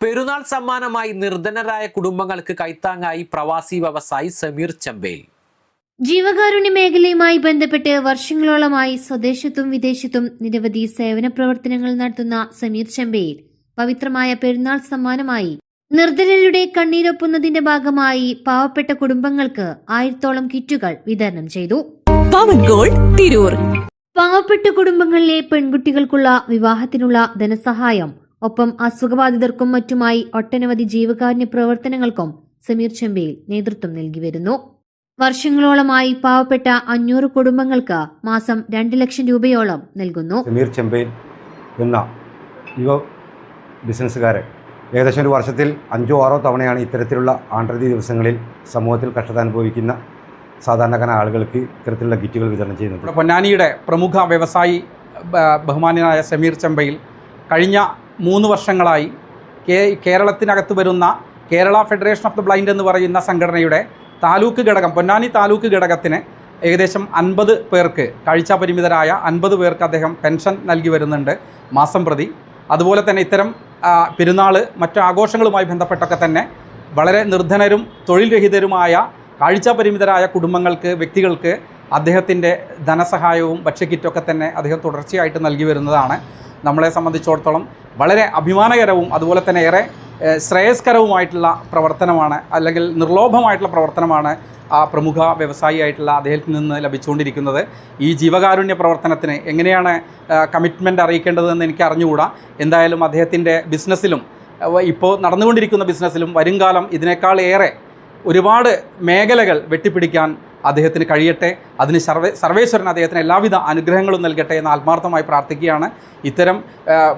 പെരുന്നാൾ സമ്മാനമായി നിർധനരായ കുടുംബങ്ങൾക്ക് കൈത്താങ്ങായി പ്രവാസി വ്യവസായി സമീർ ചമ്പേൽ. ജീവകാരുണ്യ മേഖലയുമായി ബന്ധപ്പെട്ട് വർഷങ്ങളോളമായി സ്വദേശത്തും വിദേശത്തും നിരവധി സേവന പ്രവർത്തനങ്ങൾ നടത്തുന്ന സമീർ ചെമ്പയിൽ പവിത്രമായ പെരുന്നാൾ സമ്മാനമായി നിർധനരുടെ കണ്ണീരൊപ്പുന്നതിന്റെ ഭാഗമായി പാവപ്പെട്ട കുടുംബങ്ങൾക്ക് ആയിരത്തോളം കിറ്റുകൾ വിതരണം ചെയ്തു. തിരൂർ. പാവപ്പെട്ട കുടുംബങ്ങളിലെ പെൺകുട്ടികൾക്കുള്ള വിവാഹത്തിനുള്ള ധനസഹായം ഒപ്പം അസുഖബാധിതർക്കും മറ്റുമായി ഒട്ടനവധി ജീവകാരുണ്യ പ്രവർത്തനങ്ങൾക്കും സമീർ ചെമ്പയിൽ നേതൃത്വം നൽകി വരുന്നു. വർഷങ്ങളോളമായി പാവപ്പെട്ട അഞ്ഞൂറ് കുടുംബങ്ങൾക്ക് മാസം രണ്ട് ലക്ഷം രൂപയോളം നൽകുന്നു. സമീർ ചെമ്പയിൽ എന്ന യുവ ബിസിനസ്സുകാരൻ ഏകദേശം ഒരു വർഷത്തിൽ അഞ്ചോ ആറോ തവണയാണ് ഇത്തരത്തിലുള്ള ആണ്ടതി ദിവസങ്ങളിൽ സമൂഹത്തിൽ കഷ്ടത അനുഭവിക്കുന്ന സാധാരണക്കാരായ ആളുകൾക്ക് ഇത്തരത്തിലുള്ള കിറ്റുകൾ വിതരണം ചെയ്യുന്നത് പൊന്നാനിയുടെ പ്രമുഖ വ്യവസായി ബഹുമാനായ സമീർ ചെമ്പയിൽ കഴിഞ്ഞ മൂന്ന് വർഷങ്ങളായി കേരളത്തിനകത്ത് വരുന്ന Kerala federation of the blind എന്ന് പറയുന്ന സംഘടനയുടെ താലൂക്ക് ഘടകം പൊന്നാനി താലൂക്ക് ഘടകത്തിന് ഏകദേശം അൻപത് പേർക്ക് കാഴ്ച പരിമിതരായ അൻപത് പേർക്ക് അദ്ദേഹം പെൻഷൻ നൽകി വരുന്നുണ്ട് മാസം പ്രതി. അതുപോലെ തന്നെ ഇത്തരം പെരുന്നാൾ മറ്റു ആഘോഷങ്ങളുമായി ബന്ധപ്പെട്ടൊക്കെ തന്നെ വളരെ നിർധനരും തൊഴിൽ രഹിതരുമായ കാഴ്ച പരിമിതരായ കുടുംബങ്ങൾക്ക് വ്യക്തികൾക്ക് അദ്ദേഹത്തിന്റെ ധനസഹായവും ഭക്ഷ്യക്കിറ്റൊക്കെ തന്നെ അദ്ദേഹം തുടർച്ചയായിട്ട് നൽകി വരുന്നതാണ്. നമ്മളെ സംബന്ധിച്ചിടത്തോളം വളരെ അഭിമാനകരവും അതുപോലെ തന്നെ ഏറെ ശ്രേയസ്കരവുമായിട്ടുള്ള പ്രവർത്തനമാണ് അല്ലെങ്കിൽ നിർലോഭമായിട്ടുള്ള പ്രവർത്തനമാണ് ആ പ്രമുഖ വ്യവസായിയായിട്ടുള്ള അദ്ദേഹത്തിൽ നിന്ന് ലഭിച്ചുകൊണ്ടിരിക്കുന്നത്. ഈ ജീവകാരുണ്യ പ്രവർത്തനത്തിന് എങ്ങനെയാണ് കമ്മിറ്റ്മെന്റ് അറിയിക്കേണ്ടതെന്ന് എനിക്ക് അറിഞ്ഞുകൂടാ. എന്തായാലും അദ്ദേഹത്തിന്റെ ബിസിനസ്സിലും ഇപ്പോൾ നടന്നുകൊണ്ടിരിക്കുന്ന ബിസിനസ്സിലും വരുംകാലം ഇതിനേക്കാൾ ഏറെ ഒരുപാട് മേഖലകൾ വെട്ടിപ്പിടിക്കാൻ അദ്ദേഹത്തിന് കഴിയട്ടെ. അതിന് സർവേ സർവേശ്വരൻ അദ്ദേഹത്തിന് എല്ലാവിധ അനുഗ്രഹങ്ങളും നൽകട്ടെ എന്ന് ആത്മാർത്ഥമായി പ്രാർത്ഥിക്കുകയാണ്. ഇത്തരം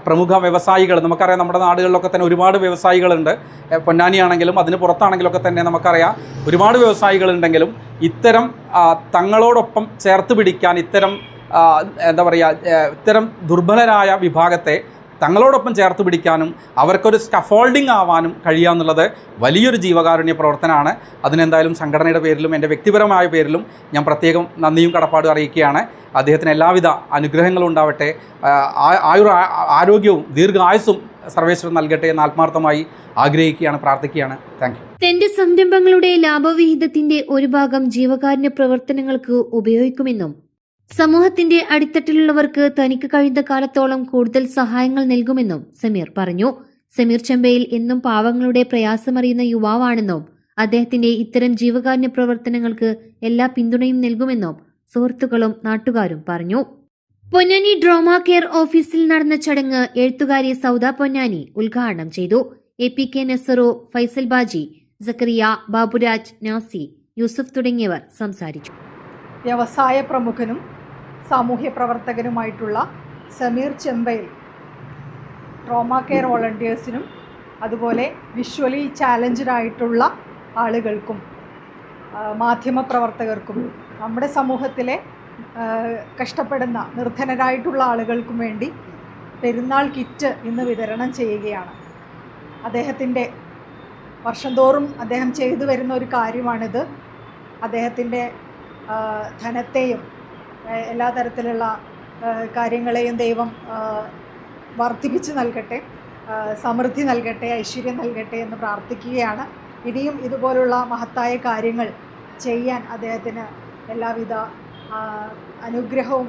പ്രമുഖ വ്യവസായികൾ നമുക്കറിയാം നമ്മുടെ നാടുകളിലൊക്കെ തന്നെ ഒരുപാട് വ്യവസായികളുണ്ട്. പൊന്നാനിയാണെങ്കിലും അതിന് പുറത്താണെങ്കിലൊക്കെ തന്നെ നമുക്കറിയാം ഒരുപാട് വ്യവസായികളുണ്ടെങ്കിലും ഇത്തരം തങ്ങളോടൊപ്പം ചേർത്ത് പിടിക്കാൻ ഇത്തരം എന്താ പറയുക ഇത്തരം ദുർബലരായ വിഭാഗത്തെ തങ്ങളോടൊപ്പം ചേർത്ത് പിടിക്കാനും അവർക്കൊരു സ്കഫോൾഡിംഗ് ആവാനും കഴിയുക എന്നുള്ളത് വലിയൊരു ജീവകാരുണ്യ പ്രവർത്തനമാണ്. അതിനെന്തായാലും സംഘടനയുടെ പേരിലും എന്റെ വ്യക്തിപരമായ പേരിലും ഞാൻ പ്രത്യേകം നന്ദിയും കടപ്പാടും അറിയിക്കുകയാണ്. അദ്ദേഹത്തിന് എല്ലാവിധ അനുഗ്രഹങ്ങളും ഉണ്ടാവട്ടെ. ആയുർ ആരോഗ്യവും ദീർഘായുസ്സും സർവേശ്വരൻ നൽകട്ടെ എന്ന് ആത്മാർത്ഥമായി ആഗ്രഹിക്കുകയാണ് പ്രാർത്ഥിക്കുകയാണ്. താങ്ക് യു തന്റെ സംരംഭങ്ങളുടെ ലാഭവിഹിതത്തിന്റെ ഒരു ഭാഗം ജീവകാരുണ്യ പ്രവർത്തനങ്ങൾക്ക് ഉപയോഗിക്കുമെന്നും സമൂഹത്തിന്റെ അടിത്തട്ടിലുള്ളവർക്ക് തനിക്ക് കഴിയുന്ന കാലത്തോളം കൂടുതൽ സഹായങ്ങൾ നൽകുമെന്നും സമീർ പറഞ്ഞു. സമീർ ചെമ്പയിൽ എന്നും പാവങ്ങളുടെ പ്രയാസമറിയുന്ന യുവാവാണെന്നും അദ്ദേഹത്തിന്റെ ഇത്തരം ജീവകാരുണ്യ പ്രവർത്തനങ്ങൾക്ക് എല്ലാ പിന്തുണയും നൽകുമെന്നും സുഹൃത്തുക്കളും നാട്ടുകാരും പറഞ്ഞു. പൊന്നാനി ഡ്രോമ കെയർ ഓഫീസിൽ നടന്ന ചടങ്ങ് എഴുത്തുകാരി സൗദ പൊന്നാനി ഉദ്ഘാടനം ചെയ്തു. എ പി കെ നെസറോ ഫൈസൽ ബാജി സക്കറിയ ബാബുരാജ് നാസി യൂസഫ് തുടങ്ങിയവർ സംസാരിച്ചു. വ്യവസായ പ്രമുഖനും സാമൂഹ്യ പ്രവർത്തകനുമായിട്ടുള്ള സമീർ ചെമ്പയിൽ. ട്രോമ കെയർ വോളണ്ടിയേഴ്സിനും അതുപോലെ വിഷ്വലി ചാലഞ്ചഡായിട്ടുള്ള ആളുകൾക്കും മാധ്യമ മാധ്യമപ്രവർത്തകർക്കും നമ്മുടെ സമൂഹത്തിലെ കഷ്ടപ്പെടുന്ന നിർധനരായിട്ടുള്ള ആളുകൾക്കും വേണ്ടി പെരുന്നാൾ കിറ്റ് ഇന്ന് വിതരണം ചെയ്യുകയാണ്. അദ്ദേഹത്തിന്റെ വർഷം തോറും അദ്ദേഹം ചെയ്തു വരുന്ന ഒരു കാര്യമാണിത്. അദ്ദേഹത്തിന്റെ ധനത്തെയും എല്ലാ തരത്തിലുള്ള കാര്യങ്ങളെയും ദൈവം വർദ്ധിപ്പിച്ച് നൽകട്ടെ സമൃദ്ധി നൽകട്ടെ ഐശ്വര്യം നൽകട്ടെ എന്ന് പ്രാർത്ഥിക്കുകയാണ്. ഇനിയും ഇതുപോലുള്ള മഹത്തായ കാര്യങ്ങൾ ചെയ്യാൻ അദ്ദേഹത്തിന് എല്ലാവിധ അനുഗ്രഹവും